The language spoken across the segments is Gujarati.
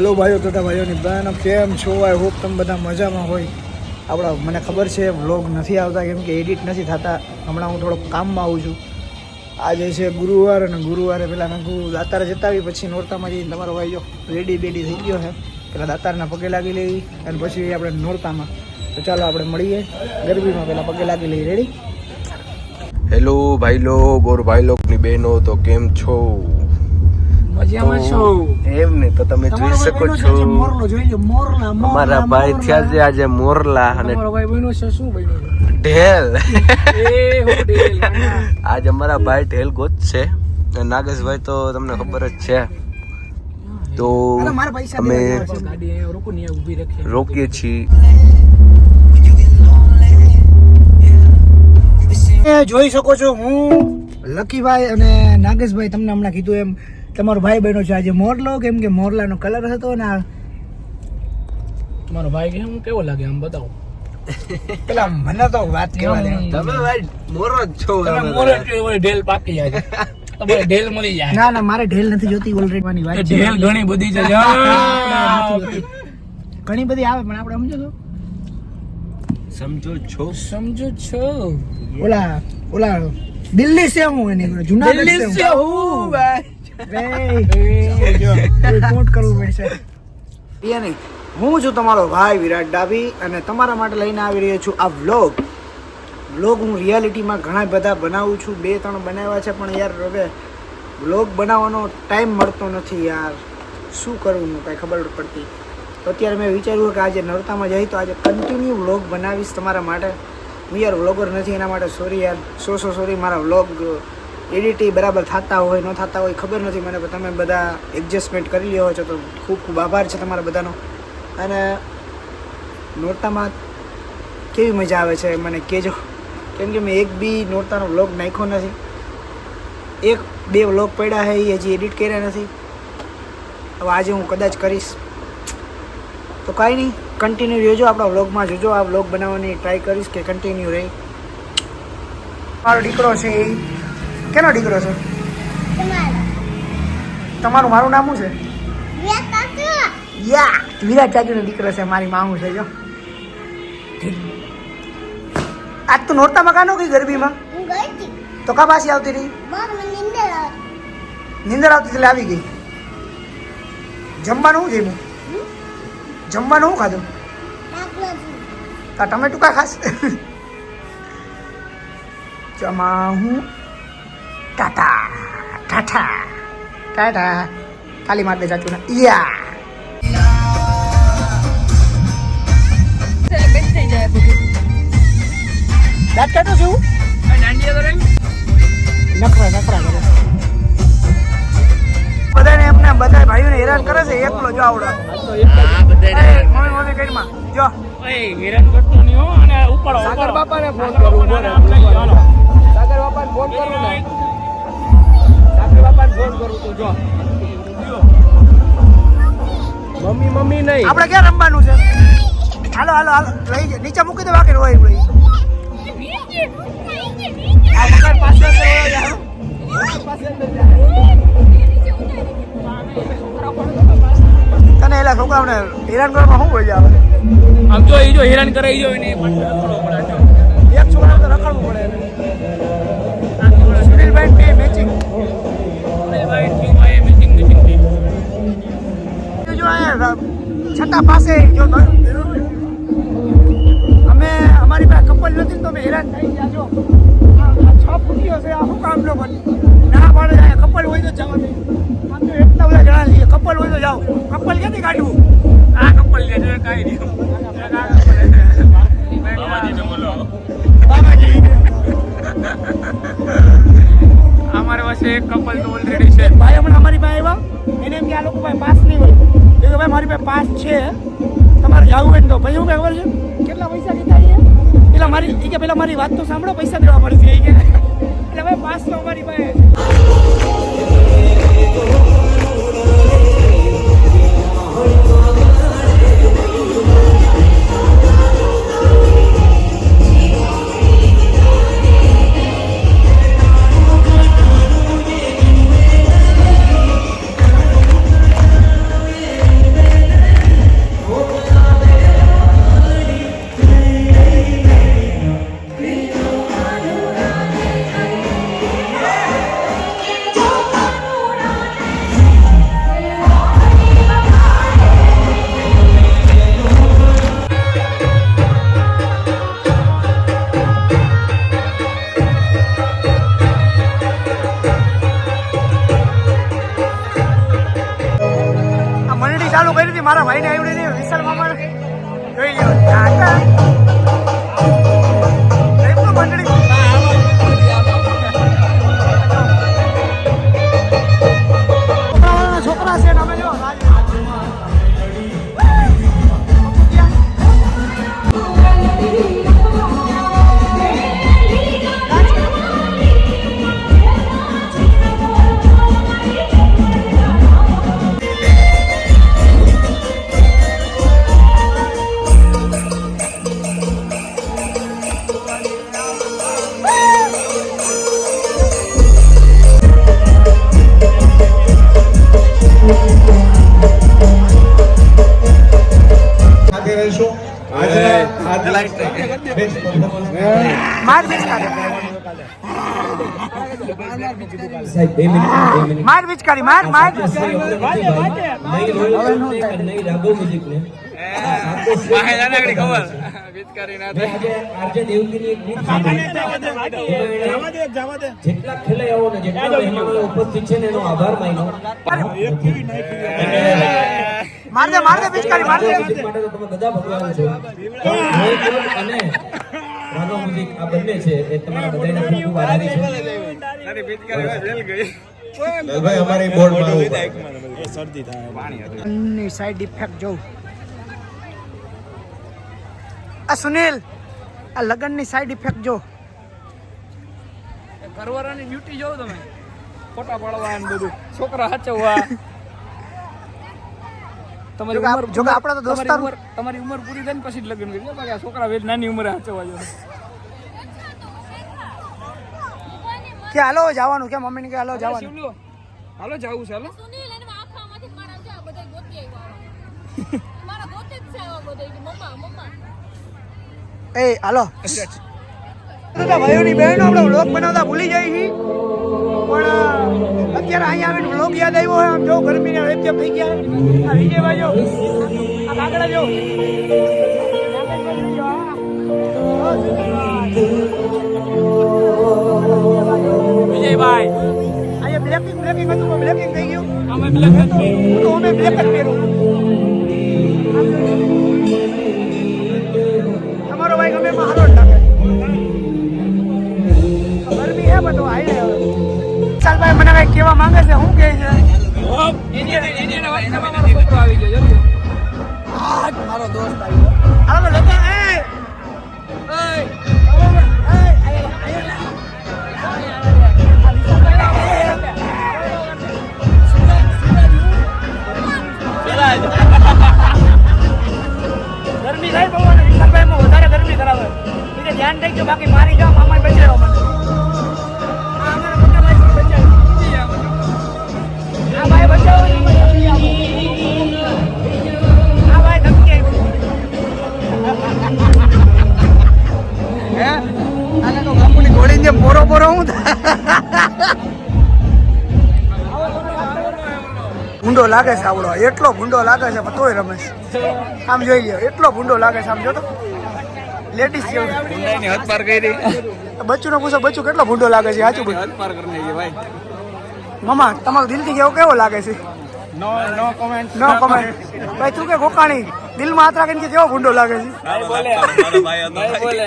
હેલો ભાઈઓ, તથા ભાઈઓની બહેનો, કેમ છો? આઈ હોપ તમે બધા મજામાં હોય. આપણા, મને ખબર છે વ્લોગ નથી આવતા, કેમ કે એડિટ નથી થતા. હમણાં હું થોડોક કામમાં આવું છું. આજે છે ગુરુવાર અને ગુરુવારે પહેલાં મેં દાતારે દાતાર જતા આવી પછી નોરતામાં જઈને તમારો ભાઈઓ રેડી બેડી થઈ ગયો છે. પેલા દાતારના પગે લાગી લેવી અને પછી આપણે નોરતામાં. તો ચાલો આપણે મળીએ. ગરબીમાં પહેલાં પગે લાગી લઈએ રેડી હેલો ભાઈ લોગ ઓર ભાઈ લોગની બહેનો, તો કેમ છો? એમ ને તો તમે જોઈ શકો છો અમારા ભાઈ થયા છે આજે મોરલા અને છે ઢેલ. આજ અમારા ભાઈ ઢેલ ગોતશે અને નાગેશભાઈ તો તમને ખબર જ છે. તો અમે છે. રોકીએ છીએ. જોઈ શકો છો હું લકીભાઈ અને નાગેશભાઈ તમને હમણાં કીધું એમ તમારો ભાઈ બહેનો છે આજે મોરલો કેમ કે મોરલાનો કલર હતો ને આ. તમારો ભાઈ કેમ કેવો લાગે આમ બતાવો. પેલા મને તો વાત કેવા દે. તમે ભાઈ મોરો જ છો તમે મોરો વળી ઢેલ પાકી જાય તમારે ઢેલ મળી જાય. ના ના મારે ઢેલ નથી જોતી ઓલરેડી વાની વાત છે. ઢેલ ઘણી બધી છે. ઘણી બધી આવે પણ આપણે સમજો છો. સમજો છો? સમજો છો. ઓલા ઓલા દિલ્હી સે હું એને જુનાગઢ દિલ્હી સે હું. રિપોર્ટ કરવું પડશે. એ હું છું તમારો ભાઈ વિરાટ ડાભી અને તમારા માટે લઈને આવી રહ્યો છું આ વ્લોગ. વ્લોગ હું રિયાલિટીમાં ઘણા બધા બનાવું છું બે ત્રણ બનાવ્યા છે પણ યાર હવે વ્લોગ બનાવવાનો ટાઈમ મળતો નથી યાર. શું કરવું હું કાંઈ ખબર પડતી. તો અત્યારે મેં વિચાર્યું કે આજે નોરતામાં જઈ તો આજે કન્ટિન્યુ વ્લોગ બનાવીશ તમારા માટે. હું યાર વ્લોગર નથી, એના માટે સોરી યાર. સો સો સોરી મારા વ્લોગ એડિટી બરાબર થતા હોય, ન થતા હોય, ખબર નથી મને, પણ તમે બધા એડજસ્ટમેન્ટ કરી લ્યો છો તો ખૂબ ખૂબ આભાર છે તમારા બધાનો. અને નોરતામાં કેવી મજા આવે છે મને કહેજો. કેમ કે મેં એક બી નોરતાનો વ્લોગ નાખ્યો નથી. એક, બે વ્લોગ પડ્યા છે, એ હજી એડિટ કર્યા નથી. હવે આજે હું કદાચ કરીશ. તો કાંઈ નહીં કન્ટિન્યુ રહેજો, આપણા વ્લોગમાં જોજો, આ વ્લોગ બનાવવાની ટ્રાય કરીશ કે કન્ટિન્યુ રહી. મારો દીકરો છે એ. કેનો દીકરો છે? તમારું મારું નામ શું છે? યા, વિરાટ ચાચુનો દીકરો છે, મારી મામું છે, જો. આજ તો નોરતા મકાનો ગઈ ગરબીમાં? તો કા પાછી આવતી રહી? નિંદર આવતી એટલે આવી ગઈ. જમવાનું શું જમ્યું જમવાનું શું ખાધું? તા ટમેટું કા ખાસ? જમા હું ટાટા ટાટા ટાટા. તાલી માર દે ચાચુને યા. દાંત કાઢો છું? નખરા નખરા કરે બધાને એમને બધા ભાઈઓને હેરાન કરે છે એકલો જો આવડો. મમ્મી મમ્મી કઈમાં જો. હેરાન કરતો નહીં હો અને ઉપાડો સાગર બાપાને ફોન કરું જાઓ, હાલો. સાગર બાપાને ફોન કરું ને. સાગર બાપાને ફોન કરું તો જો. મમ્મી મમ્મી નહીં. આપણે ક્યાં રમવાનું છે? હાલો હાલો હાલો લઈ જાય નીચે મૂકી દે બાકી હોય હેરાન કરવામાં શું મજા આવે આમ જો એ જો હેરાન કરે જો એને એક છોકરા તો રખડવું પડે એને. સુનિલભાઈ બે મેચિંગ ભાઈ છતાં પાસે જો અમે અમારી પાસે કપલ નથી તો અમે હેરાન થઈ ગયા જો. છ ફૂટીઓ છે આ શું કામ નો બને ના પાડે કપલ હોય તો જવાનું. આમ તો એટલા બધા જણા કપલ હોય તો જાઓ. કપલ ક્યાંથી કાઢવું આ કપલ લે છે કાંઈ નહીં. આ કપલ અમારી પાસે એક કપલ તો ઓલરેડી છે. ભાઈ, હમણાં અમારી પાસે આવ્યા. એને એમ કે આ લોકો પાસે પાસ નહીં હોય. એ કે ભાઈ, મારી પાસે પાસ છે. તમારે જવું હોય તો ભાઈ, શું કહે ખબર કેટલા પૈસા લીધા છે? પેલા મારી કે પેલા મારી વાત તો સાંભળો, પૈસા દેવા પડશે એ કે, એટલે ભાઈ પાસ તો અમારી પાસે મારા ભાઈને માર બે માર માર માર રાગો મ્યુઝિક ને ખબર પિચકારી જેટલા ખેલૈયાઓ જેટલા ઉપસ્થિત છે ને એનો આભાર માન્યો માર દે માર દે બીજ માર દે માટે તો તમે બધા ભગવાન છો. અને રાગો મ્યુઝિક આ બંને છે એ તમારા બધાને ખૂબ ખૂબ આભારી છે. તારી પિચકારી વેલ ગઈ. ભાઈ અમારી બોર્ડમાં ની સાઈડ ઇફેક્ટ જોઉં. આ સુનિલ આ લગનની સાઈડ ઇફેક્ટ જો ઘરવાળાની ડ્યુટી જોવો તમે. ફોટા પાડવા બધું. છોકરા તમારી જો ઉંમર જો કે આપણા તો તમારી દોસ્તાર- ઉંમર તમારી ઉંમર પૂરી થાય ને પછી જ લગ્ન કરી બાકી આ છોકરા વેલ નાની ઉંમરે હાચવા જો કે હાલો જવાનું. કે મમ્મીને કે હાલો જવાનું. હાલો જવું છે હાલો. સુનીલ અને આખામાંથી મારા છે આ બધા ગોતી આવ્યા મારા ગોતે જ છે આવા બધા કે મમ્મા મમ્મા. એ હાલો. બધા ભાઈઓની બહેનો આપણે વ્લોગ બનાવતા ભૂલી જાય છે પણ અત્યારે અહીંયા આવીને વ્લોગ યાદ આવ્યો હોય, આમ જો ગરમીને વૈદ્ય થઈ ગયા. આ વિજય ભાઈઓ, આ કાગડા જો. વિજયભાઈ અહીંયા બ્લેકિંગ બ્લેકિંગ હતું બ્લેકિંગ થઈ ગયું. અમે બ્લેક તો અમે બ્લેક જ પહેરું કહેવા માંગે છે શું કહે છે? મારો દોસ્ત આવી ગરમી થાય બહુ અને વધારે ગરમી કરાવે. એટલે ધ્યાન થઈ ગયું બાકી મારી જાઓ મામા બચાવ્યો મને. ભૂંડો લાગે છે આવડો. એટલો ભૂંડો લાગે છે પણ તોય રમે છે. આમ જોઈ લ્યો એટલો ભૂંડો લાગે છે આમ જો તો લેડીઝ જેવું હદ પાર કરી. બચ્ચું પૂછો બચ્ચું કેટલો ભૂંડો લાગે છે સાચું બોલ. હદ પાર કરી ભાઈ. મમા તમારો દિલથી કેવો કેવો લાગે છે? નો નો કોમેન્ટ નો કોમેન્ટ ભાઈ તું કે ગોકાણી? દિલમાં હાથ રાખીને કે કેવો ભૂંડો લાગે છે? ભાઈ બોલે ભાઈ બોલે.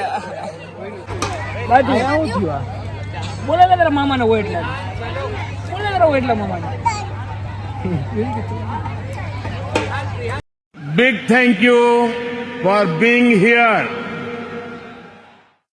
બાજુ આવું થયું બોલે ને તારા મામાને હોય એટલે બોલે તારા હોય એટલે મામાને. Big thank you for being here.